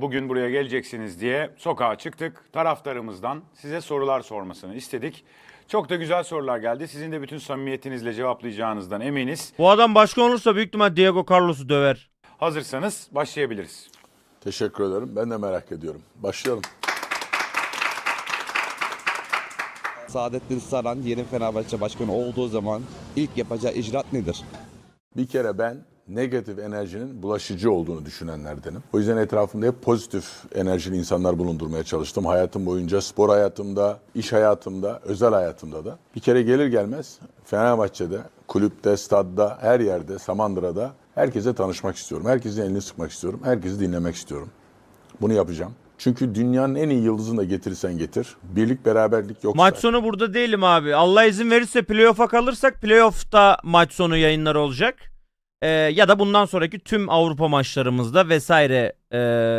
bugün buraya geleceksiniz diye sokağa çıktık. Taraftarımızdan size sorular sormasını istedik. Çok da güzel sorular geldi. Sizin de bütün samimiyetinizle cevaplayacağınızdan eminiz. Bu adam başkan olursa büyük ihtimal Diego Carlos'u döver. Hazırsanız başlayabiliriz. Teşekkür ederim. Ben de merak ediyorum. Başlayalım. Saadettin Saran yeni Fenerbahçe Başkanı olduğu zaman ilk yapacağı icraat nedir? Bir kere ben negatif enerjinin bulaşıcı olduğunu düşünenlerdenim. O yüzden etrafımda hep pozitif enerjili insanlar bulundurmaya çalıştım. Hayatım boyunca spor hayatımda, iş hayatımda, özel hayatımda da. Bir kere gelir gelmez Fenerbahçe'de, kulüpte, stadda, her yerde, Samandıra'da herkese tanışmak istiyorum. Herkesin elini sıkmak istiyorum. Herkesi dinlemek istiyorum. Bunu yapacağım. Çünkü dünyanın en iyi yıldızını da getirsen getir. Birlik beraberlik yoksa. Maç sonu burada değilim abi. Allah izin verirse playoff'a kalırsak playoff'ta maç sonu yayınlar olacak. Ee, ya da bundan sonraki tüm Avrupa maçlarımızda vesaire e,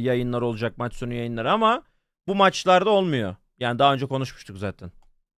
yayınlar olacak maç sonu yayınları ama bu maçlarda olmuyor. Yani daha önce konuşmuştuk zaten.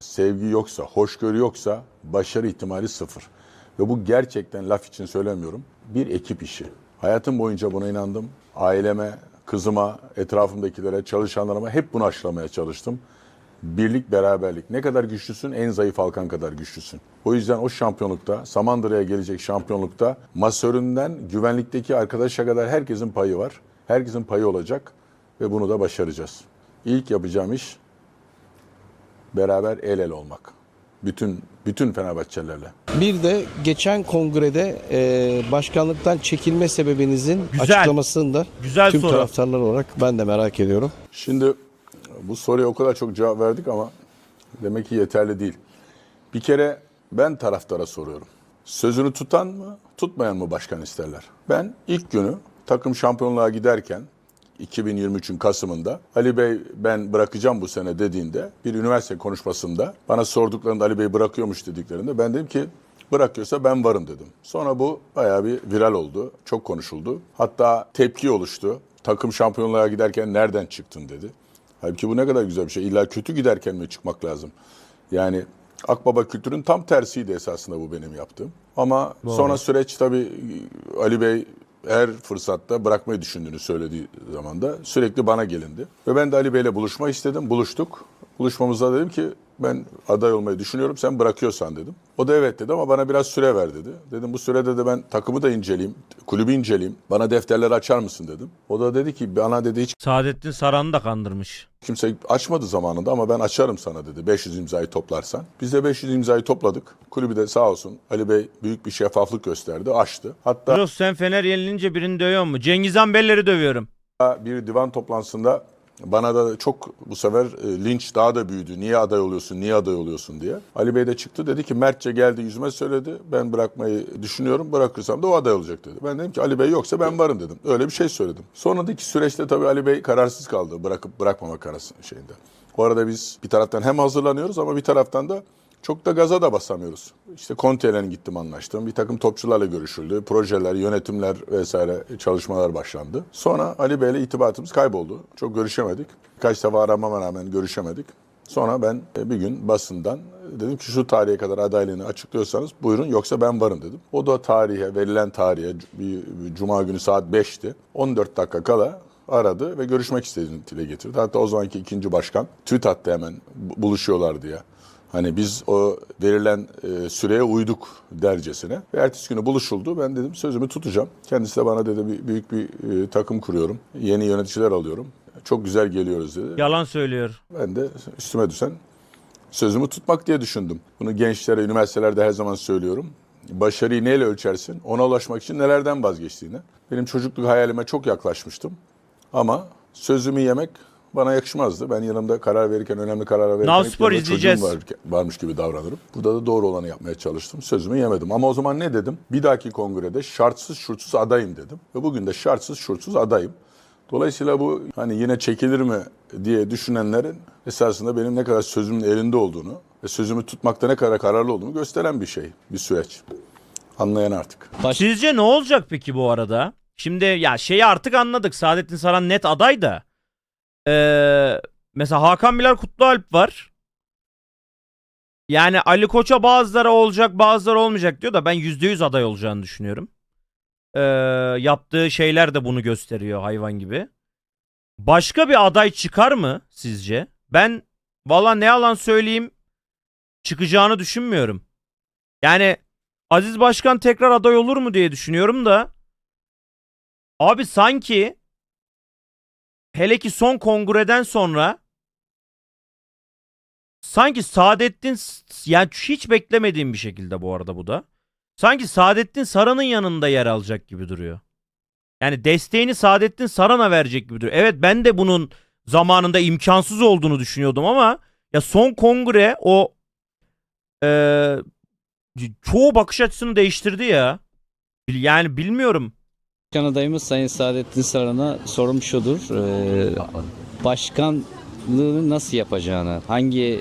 sevgi yoksa, hoşgörü yoksa başarı ihtimali sıfır. Ve bu gerçekten laf için söylemiyorum. Bir ekip işi. Hayatım boyunca buna inandım. Aileme, kızıma, etrafımdakilere, çalışanlarıma hep bunu aşılamaya çalıştım. Birlik, beraberlik. Ne kadar güçlüsün, en zayıf halkan kadar güçlüsün. O yüzden o şampiyonlukta, Samandıra'ya gelecek şampiyonlukta masöründen güvenlikteki arkadaşa kadar herkesin payı var. Herkesin payı olacak ve bunu da başaracağız. İlk yapacağım iş beraber el ele olmak. Bütün bütün Fenerbahçelilerle. Bir de geçen kongrede e, başkanlıktan çekilme sebebinizin Güzel. açıklamasını da Güzel tüm soru. taraftarlar olarak ben de merak ediyorum. Şimdi bu soruya o kadar çok cevap verdik ama demek ki yeterli değil. Bir kere ben taraftara soruyorum. Sözünü tutan mı, tutmayan mı başkan isterler? Ben ilk günü takım şampiyonluğa giderken 2023'ün Kasım'ında Ali Bey ben bırakacağım bu sene dediğinde bir üniversite konuşmasında bana sorduklarında Ali Bey bırakıyormuş dediklerinde ben dedim ki bırakıyorsa ben varım dedim. Sonra bu bayağı bir viral oldu. Çok konuşuldu. Hatta tepki oluştu. Takım şampiyonluğa giderken nereden çıktın dedi. Halbuki bu ne kadar güzel bir şey. İlla kötü giderken mi çıkmak lazım? Yani Akbaba kültürün tam tersiydi esasında bu benim yaptığım. Ama sonra süreç tabii Ali Bey her fırsatta bırakmayı düşündüğünü söylediği zaman da sürekli bana gelindi. Ve ben de Ali Bey'le buluşma istedim. Buluştuk. Buluşmamızda dedim ki ben aday olmayı düşünüyorum sen bırakıyorsan dedim. O da evet dedi ama bana biraz süre ver dedi. Dedim bu sürede de ben takımı da inceleyeyim, kulübü inceleyeyim. Bana defterleri açar mısın dedim. O da dedi ki bana dedi hiç Saadettin Saran'ı da kandırmış. Kimse açmadı zamanında ama ben açarım sana dedi 500 imzayı toplarsan. Biz de 500 imzayı topladık. Kulübü de sağ olsun Ali Bey büyük bir şeffaflık gösterdi, açtı. Hatta Jos sen Fener yenilince birini dövüyor mu? Cengizhan Beller'i dövüyorum. bir divan toplantısında bana da çok bu sefer e, linç daha da büyüdü. Niye aday oluyorsun, niye aday oluyorsun diye. Ali Bey de çıktı dedi ki Mertçe geldi yüzüme söyledi. Ben bırakmayı düşünüyorum. Bırakırsam da o aday olacak dedi. Ben dedim ki Ali Bey yoksa ben varım dedim. Öyle bir şey söyledim. Sonraki süreçte tabii Ali Bey kararsız kaldı. Bırakıp bırakmama kararı şeyinde. Bu arada biz bir taraftan hem hazırlanıyoruz ama bir taraftan da çok da gaza da basamıyoruz. İşte Conte'yle gittim anlaştım. Bir takım topçularla görüşüldü. Projeler, yönetimler vesaire çalışmalar başlandı. Sonra Ali Bey'le irtibatımız kayboldu. Çok görüşemedik. Kaç defa aramama rağmen görüşemedik. Sonra ben e, bir gün basından dedim ki şu tarihe kadar adaylığını açıklıyorsanız buyurun yoksa ben varım dedim. O da tarihe, verilen tarihe bir, cuma günü saat 5'ti. 14 dakika kala aradı ve görüşmek istediğini dile getirdi. Hatta o zamanki ikinci başkan tweet attı hemen bu- buluşuyorlar diye. Hani biz o verilen e, süreye uyduk dercesine. Ve ertesi günü buluşuldu. Ben dedim sözümü tutacağım. Kendisi de bana dedi büyük bir e, takım kuruyorum. Yeni yöneticiler alıyorum. Çok güzel geliyoruz dedi. Yalan söylüyor. Ben de üstüme düşen sözümü tutmak diye düşündüm. Bunu gençlere, üniversitelerde her zaman söylüyorum. Başarıyı neyle ölçersin? Ona ulaşmak için nelerden vazgeçtiğini. Benim çocukluk hayalime çok yaklaşmıştım. Ama sözümü yemek bana yakışmazdı. Ben yanımda karar verirken, önemli karar verirken Now Spor izleyeceğiz. çocuğum var, varmış gibi davranırım. Burada da doğru olanı yapmaya çalıştım. Sözümü yemedim. Ama o zaman ne dedim? Bir dahaki kongrede şartsız şurtsuz adayım dedim. Ve bugün de şartsız şurtsuz adayım. Dolayısıyla bu hani yine çekilir mi diye düşünenlerin esasında benim ne kadar sözümün elinde olduğunu ve sözümü tutmakta ne kadar kararlı olduğumu gösteren bir şey, bir süreç. Anlayan artık. Sizce ne olacak peki bu arada? Şimdi ya şeyi artık anladık. Saadettin Saran net aday da. Ee, mesela Hakan Bilal Kutlualp var. Yani Ali Koç'a bazıları olacak bazıları olmayacak diyor da ben %100 aday olacağını düşünüyorum. Ee, yaptığı şeyler de bunu gösteriyor hayvan gibi. Başka bir aday çıkar mı sizce? Ben valla ne yalan söyleyeyim çıkacağını düşünmüyorum. Yani Aziz Başkan tekrar aday olur mu diye düşünüyorum da abi sanki hele ki son kongreden sonra sanki Saadettin yani hiç beklemediğim bir şekilde bu arada bu da. Sanki Saadettin Saran'ın yanında yer alacak gibi duruyor. Yani desteğini Saadettin Saran'a verecek gibi duruyor. Evet ben de bunun zamanında imkansız olduğunu düşünüyordum ama ya son kongre o eee, çoğu bakış açısını değiştirdi ya. Yani bilmiyorum. Başkan adayımız Sayın Saadettin Saran'a sorum şudur. Ee, başkanlığını nasıl yapacağını, hangi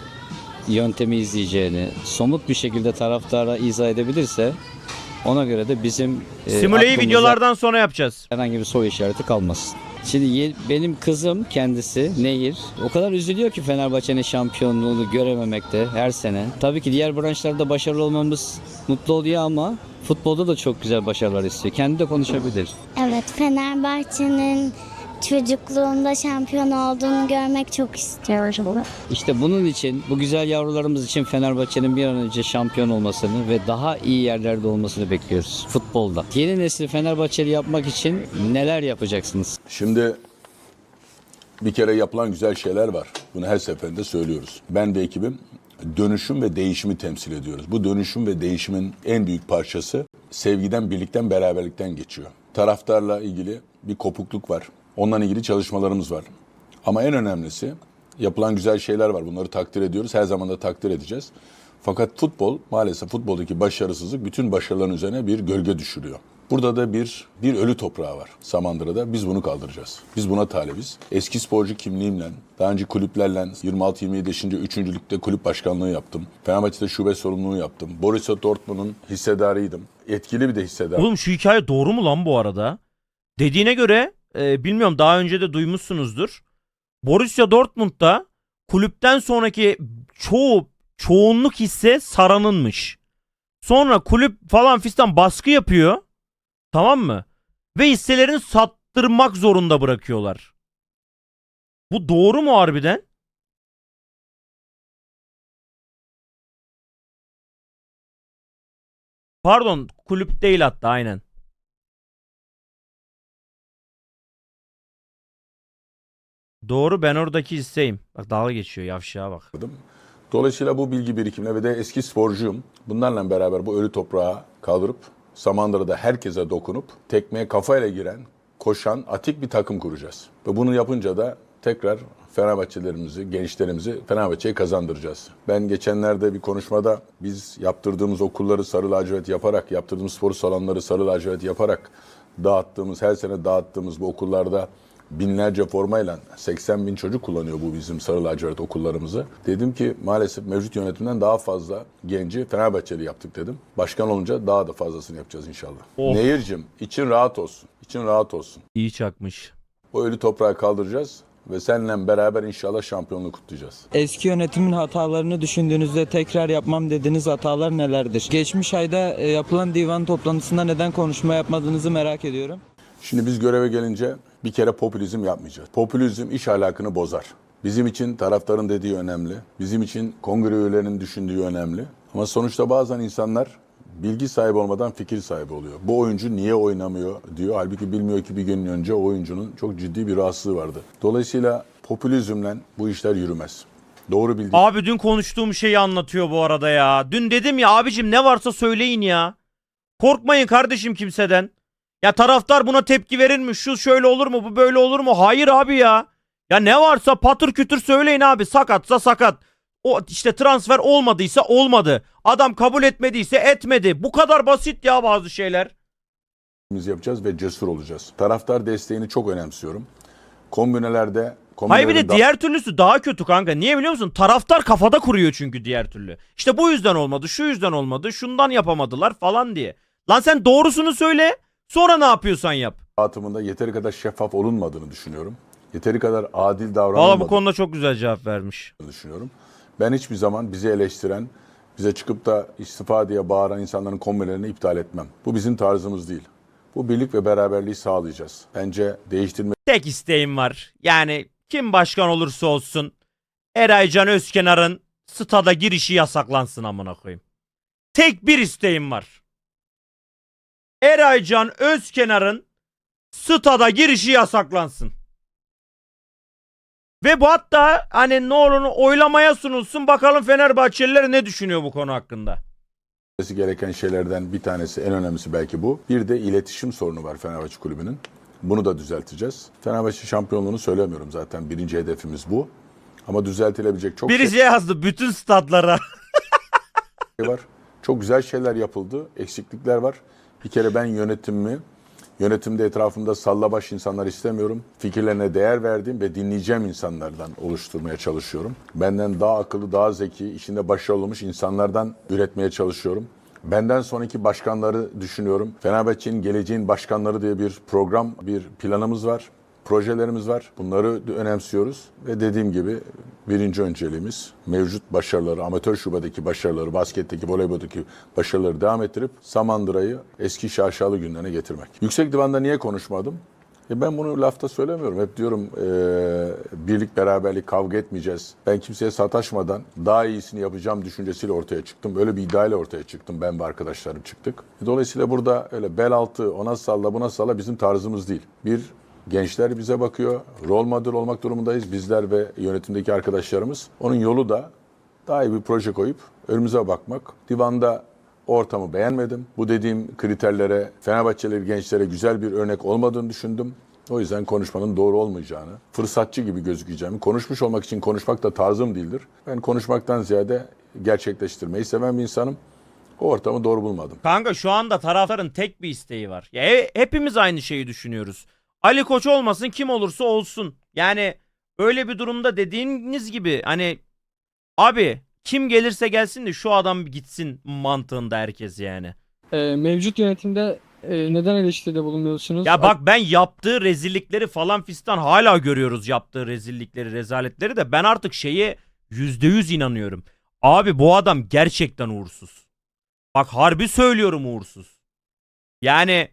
yöntemi izleyeceğini somut bir şekilde taraftara izah edebilirse ona göre de bizim e, aklımızda videolardan sonra yapacağız. herhangi bir soru işareti kalmasın. Şimdi ye- benim kızım kendisi Nehir o kadar üzülüyor ki Fenerbahçe'nin şampiyonluğunu görememekte her sene. Tabii ki diğer branşlarda başarılı olmamız mutlu oluyor ama futbolda da çok güzel başarılar istiyor. Kendi de konuşabilir. Evet, Fenerbahçe'nin çocukluğunda şampiyon olduğunu görmek çok istiyorum. İşte bunun için bu güzel yavrularımız için Fenerbahçe'nin bir an önce şampiyon olmasını ve daha iyi yerlerde olmasını bekliyoruz futbolda. Yeni nesli Fenerbahçeli yapmak için neler yapacaksınız? Şimdi bir kere yapılan güzel şeyler var. Bunu her seferinde söylüyoruz. Ben ve ekibim dönüşüm ve değişimi temsil ediyoruz. Bu dönüşüm ve değişimin en büyük parçası sevgiden, birlikten, beraberlikten geçiyor. Taraftarla ilgili bir kopukluk var. Onunla ilgili çalışmalarımız var. Ama en önemlisi yapılan güzel şeyler var. Bunları takdir ediyoruz. Her zaman da takdir edeceğiz. Fakat futbol maalesef futboldaki başarısızlık bütün başarıların üzerine bir gölge düşürüyor. Burada da bir bir ölü toprağı var Samandıra'da. Biz bunu kaldıracağız. Biz buna talibiz. Eski sporcu kimliğimle, daha önce kulüplerle 26-27 yaşında 3. ligde kulüp başkanlığı yaptım. Fenerbahçe'de şube sorumluluğu yaptım. Borussia Dortmund'un hissedarıydım. Etkili bir de hissedar. Oğlum şu hikaye doğru mu lan bu arada? Dediğine göre e, bilmiyorum daha önce de duymuşsunuzdur. Borussia Dortmund'da kulüpten sonraki çoğu çoğunluk hisse Saran'ınmış. Sonra kulüp falan fistan baskı yapıyor. Tamam mı? Ve hisselerini sattırmak zorunda bırakıyorlar. Bu doğru mu harbiden? Pardon kulüp değil hatta aynen. Doğru ben oradaki hisseyim. Bak dalga geçiyor yavşağa bak. Dolayısıyla bu bilgi birikimine ve de eski sporcuyum. Bunlarla beraber bu ölü toprağı kaldırıp Samandıra'da herkese dokunup tekmeye kafayla giren, koşan, atik bir takım kuracağız. Ve bunu yapınca da tekrar Fenerbahçelerimizi, gençlerimizi Fenerbahçe'ye kazandıracağız. Ben geçenlerde bir konuşmada biz yaptırdığımız okulları sarı lacivert yaparak, yaptırdığımız spor salonları sarı lacivert yaparak dağıttığımız, her sene dağıttığımız bu okullarda binlerce formayla 80 bin çocuk kullanıyor bu bizim sarı lacivert okullarımızı. Dedim ki maalesef mevcut yönetimden daha fazla genci Fenerbahçeli yaptık dedim. Başkan olunca daha da fazlasını yapacağız inşallah. Oh. Nehir'cim için rahat olsun. için rahat olsun. İyi çakmış. O ölü toprağı kaldıracağız ve seninle beraber inşallah şampiyonluğu kutlayacağız. Eski yönetimin hatalarını düşündüğünüzde tekrar yapmam dediğiniz hatalar nelerdir? Geçmiş ayda e, yapılan divan toplantısında neden konuşma yapmadığınızı merak ediyorum. Şimdi biz göreve gelince bir kere popülizm yapmayacağız. Popülizm iş ahlakını bozar. Bizim için taraftarın dediği önemli. Bizim için kongre üyelerinin düşündüğü önemli. Ama sonuçta bazen insanlar bilgi sahibi olmadan fikir sahibi oluyor. Bu oyuncu niye oynamıyor diyor. Halbuki bilmiyor ki bir gün önce o oyuncunun çok ciddi bir rahatsızlığı vardı. Dolayısıyla popülizmle bu işler yürümez. Doğru bildiği Abi dün konuştuğum şeyi anlatıyor bu arada ya. Dün dedim ya abicim ne varsa söyleyin ya. Korkmayın kardeşim kimseden. Ya taraftar buna tepki verir mi? Şu şöyle olur mu? Bu böyle olur mu? Hayır abi ya. Ya ne varsa patır kütür söyleyin abi. Sakatsa sakat. O işte transfer olmadıysa olmadı. Adam kabul etmediyse etmedi. Bu kadar basit ya bazı şeyler. biz yapacağız ve cesur olacağız. Taraftar desteğini çok önemsiyorum. Kombinelerde Hayır bir de diğer türlüsü daha kötü kanka. Niye biliyor musun? Taraftar kafada kuruyor çünkü diğer türlü. İşte bu yüzden olmadı, şu yüzden olmadı, şundan yapamadılar falan diye. Lan sen doğrusunu söyle. Sonra ne yapıyorsan yap. dağıtımında yeteri kadar şeffaf olunmadığını düşünüyorum. Yeteri kadar adil Valla bu davranılmadığını konuda çok güzel cevap vermiş. düşünüyorum. Ben hiçbir zaman bizi eleştiren, bize çıkıp da istifa diye bağıran insanların kombinelerini iptal etmem. Bu bizim tarzımız değil. Bu birlik ve beraberliği sağlayacağız. Bence değiştirme Tek isteğim var. Yani kim başkan olursa olsun Eraycan Özkenar'ın stada girişi yasaklansın amına koyayım. Tek bir isteğim var. Eraycan Özkenar'ın stada girişi yasaklansın. Ve bu hatta hani ne olur oylamaya sunulsun bakalım Fenerbahçeliler ne düşünüyor bu konu hakkında. Gereken şeylerden bir tanesi, en önemlisi belki bu. Bir de iletişim sorunu var Fenerbahçe Kulübü'nün. Bunu da düzelteceğiz. Fenerbahçe şampiyonluğunu söylemiyorum zaten. Birinci hedefimiz bu. Ama düzeltilebilecek çok Birisi yazdı bütün stadlara. şey var. Çok güzel şeyler yapıldı. Eksiklikler var. Bir kere ben yönetimimi, yönetimde etrafımda sallabaş insanlar istemiyorum. Fikirlerine değer verdiğim ve dinleyeceğim insanlardan oluşturmaya çalışıyorum. Benden daha akıllı, daha zeki, işinde başarılı olmuş insanlardan üretmeye çalışıyorum. Benden sonraki başkanları düşünüyorum. Fenerbahçe'nin geleceğin başkanları diye bir program, bir planımız var. Projelerimiz var. Bunları önemsiyoruz. Ve dediğim gibi birinci önceliğimiz mevcut başarıları, amatör şubedeki başarıları, basketteki, voleyboldaki başarıları devam ettirip Samandıra'yı eski şaşalı günlerine getirmek. Yüksek Divan'da niye konuşmadım? E ben bunu lafta söylemiyorum. Hep diyorum e, birlik, beraberlik, kavga etmeyeceğiz. Ben kimseye sataşmadan daha iyisini yapacağım düşüncesiyle ortaya çıktım. Böyle bir iddiayla ortaya çıktım. Ben ve arkadaşlarım çıktık. Dolayısıyla burada öyle bel altı, ona salla, buna salla bizim tarzımız değil. Bir Gençler bize bakıyor. Rol model olmak durumundayız bizler ve yönetimdeki arkadaşlarımız. Onun yolu da daha iyi bir proje koyup önümüze bakmak. Divanda ortamı beğenmedim. Bu dediğim kriterlere Fenerbahçeli gençlere güzel bir örnek olmadığını düşündüm. O yüzden konuşmanın doğru olmayacağını, fırsatçı gibi gözükeceğimi, konuşmuş olmak için konuşmak da tarzım değildir. Ben konuşmaktan ziyade gerçekleştirmeyi seven bir insanım. O ortamı doğru bulmadım. Kanka şu anda taraftarın tek bir isteği var. Ya he- hepimiz aynı şeyi düşünüyoruz. Ali Koç olmasın kim olursa olsun. Yani öyle bir durumda dediğiniz gibi hani abi kim gelirse gelsin de şu adam gitsin mantığında herkes yani. Ee, mevcut yönetimde e, neden eleştiride bulunuyorsunuz? Ya bak ben yaptığı rezillikleri falan fistan hala görüyoruz yaptığı rezillikleri rezaletleri de ben artık şeye yüzde yüz inanıyorum. Abi bu adam gerçekten uğursuz. Bak harbi söylüyorum uğursuz. Yani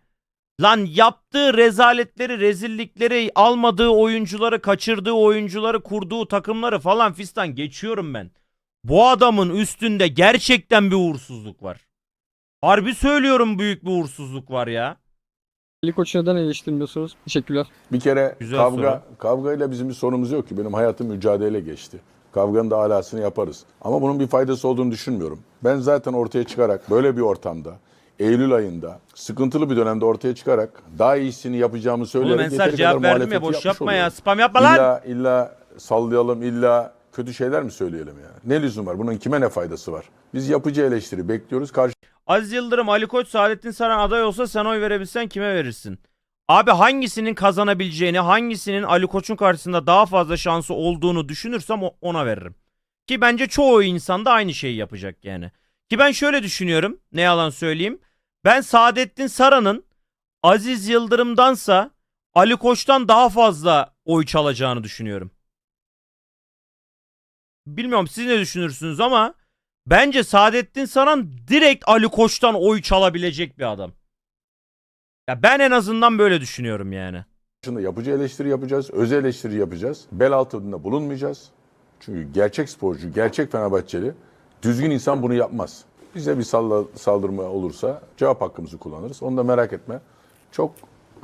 lan yaptığı rezaletleri rezillikleri almadığı oyuncuları kaçırdığı oyuncuları kurduğu takımları falan fistan geçiyorum ben. Bu adamın üstünde gerçekten bir uğursuzluk var. Harbi söylüyorum büyük bir uğursuzluk var ya. Ali Koç'u neden eleştirmiyorsunuz? Teşekkürler. Bir kere Güzel kavga soru. kavgayla bizim bir sorunumuz yok ki. Benim hayatım mücadele geçti. Kavganın da alasını yaparız. Ama bunun bir faydası olduğunu düşünmüyorum. Ben zaten ortaya çıkarak böyle bir ortamda Eylül ayında sıkıntılı bir dönemde ortaya çıkarak daha iyisini yapacağımı Oğlum söyleyerek Ensar yeteri cevap verdim ya boş yapma ya. oluyorum. Spam yapma lan. İlla, illa sallayalım, illa kötü şeyler mi söyleyelim yani? Ne lüzum var? Bunun kime ne faydası var? Biz yapıcı eleştiri bekliyoruz. Karşı Aziz Yıldırım, Ali Koç, Saadettin Saran aday olsa sen oy verebilsen kime verirsin? Abi hangisinin kazanabileceğini, hangisinin Ali Koç'un karşısında daha fazla şansı olduğunu düşünürsem ona veririm. Ki bence çoğu insan da aynı şeyi yapacak yani. Ki ben şöyle düşünüyorum, ne yalan söyleyeyim. Ben Saadettin Saran'ın Aziz Yıldırım'dansa Ali Koç'tan daha fazla oy çalacağını düşünüyorum. Bilmiyorum siz ne düşünürsünüz ama bence Saadettin Saran direkt Ali Koç'tan oy çalabilecek bir adam. Ya ben en azından böyle düşünüyorum yani. Şimdi yapıcı eleştiri yapacağız, öz eleştiri yapacağız. Bel altında bulunmayacağız. Çünkü gerçek sporcu, gerçek Fenerbahçeli, düzgün insan bunu yapmaz. Bize bir salla, saldırma olursa cevap hakkımızı kullanırız. Onu da merak etme. Çok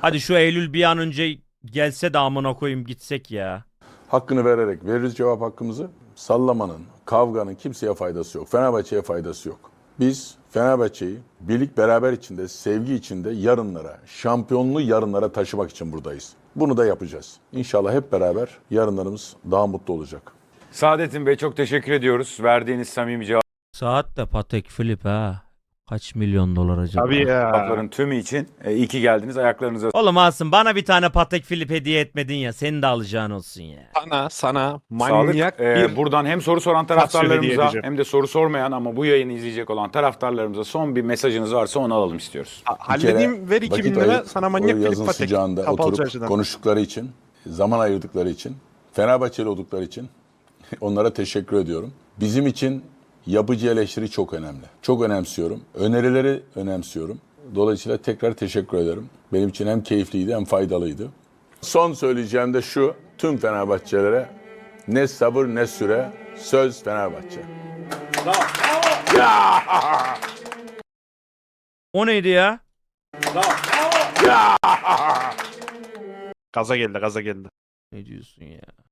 Hadi şu Eylül bir an önce gelse de amına koyayım gitsek ya. hakkını vererek veririz cevap hakkımızı. Sallamanın, kavganın kimseye faydası yok. Fenerbahçe'ye faydası yok. Biz Fenerbahçe'yi birlik beraber içinde, sevgi içinde yarınlara, şampiyonluğu yarınlara taşımak için buradayız. Bunu da yapacağız. İnşallah hep beraber yarınlarımız daha mutlu olacak. Saadettin Bey çok teşekkür ediyoruz. Verdiğiniz samimi Saat de Patek Philip ha. Kaç milyon dolar acaba? Tabii ya. cevapların tümü için e, iyi ki geldiniz. Ayaklarınıza Oğlum Asım bana bir tane Patek Philip hediye etmedin ya. Senin de alacağın olsun ya. Sana sana Sağlık. manyak Ee, bir buradan hem soru soran hediye taraftarlarımıza edeceğim. hem de soru sormayan ama bu yayını izleyecek olan taraftarlarımıza son bir mesajınız varsa onu alalım istiyoruz. Ha- halledeyim ver kere 2000 vakit lira ayırıp sana manyak yazın patek. sıcağında Kapalı oturup çarşıdan. konuştukları için, zaman ayırdıkları için, Fenerbahçeli oldukları için onlara teşekkür ediyorum. Bizim için yapıcı eleştiri çok önemli. Çok önemsiyorum. Önerileri önemsiyorum. Dolayısıyla tekrar teşekkür ederim. Benim için hem keyifliydi hem faydalıydı. Son söyleyeceğim de şu, tüm Fenerbahçelere ne sabır ne süre, söz Fenerbahçe. O neydi ya? Gaza geldi gaza geldi. Ne diyorsun ya?